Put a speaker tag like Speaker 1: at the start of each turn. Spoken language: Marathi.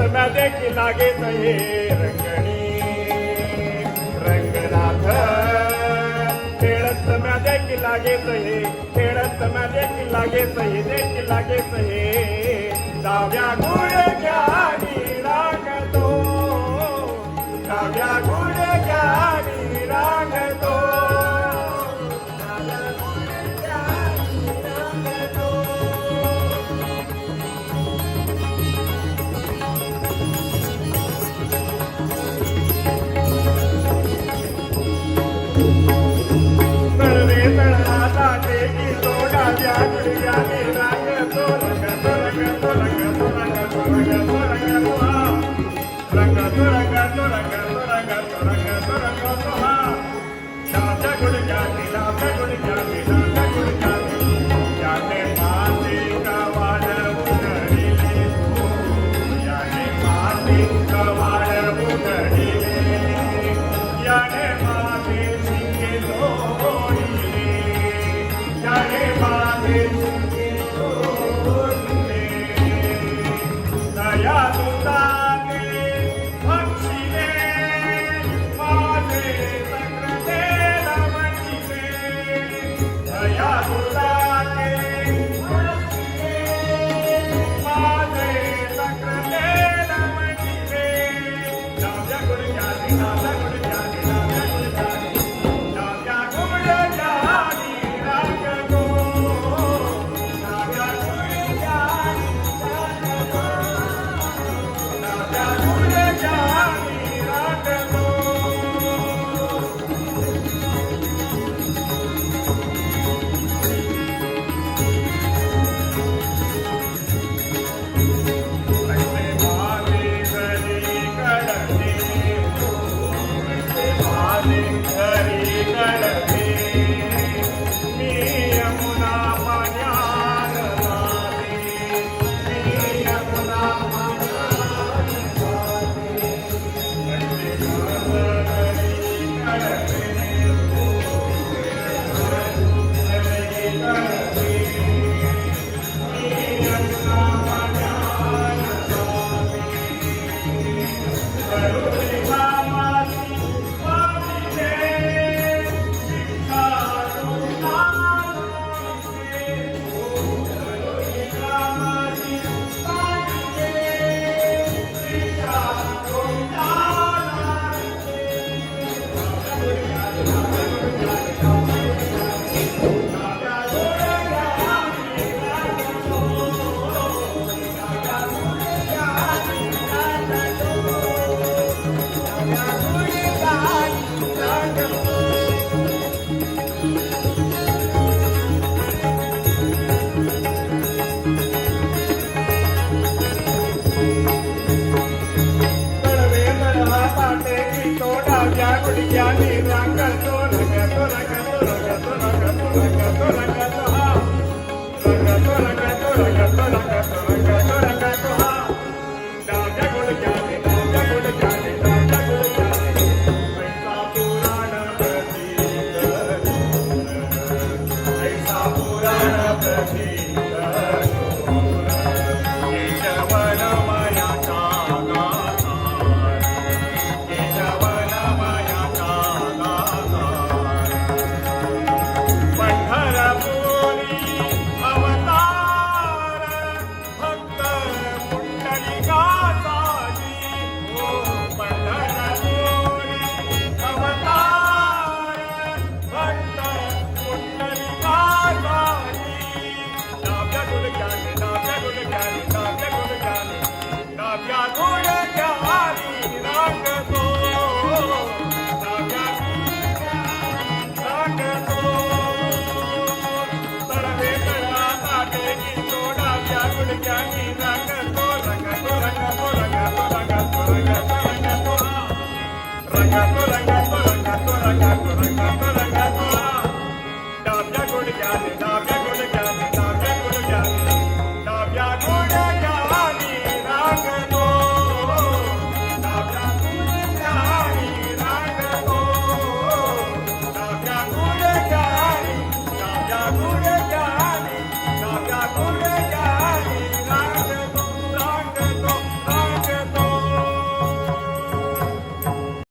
Speaker 1: तम्या देखी लागे हे रंगणी रंगनाथ खेळत तम्या देखी लागे हे खेळत तम्या देखी लागे हे देखी लागे हे डाव्या गुळ Oh. தோழி நாங்கள் தோழி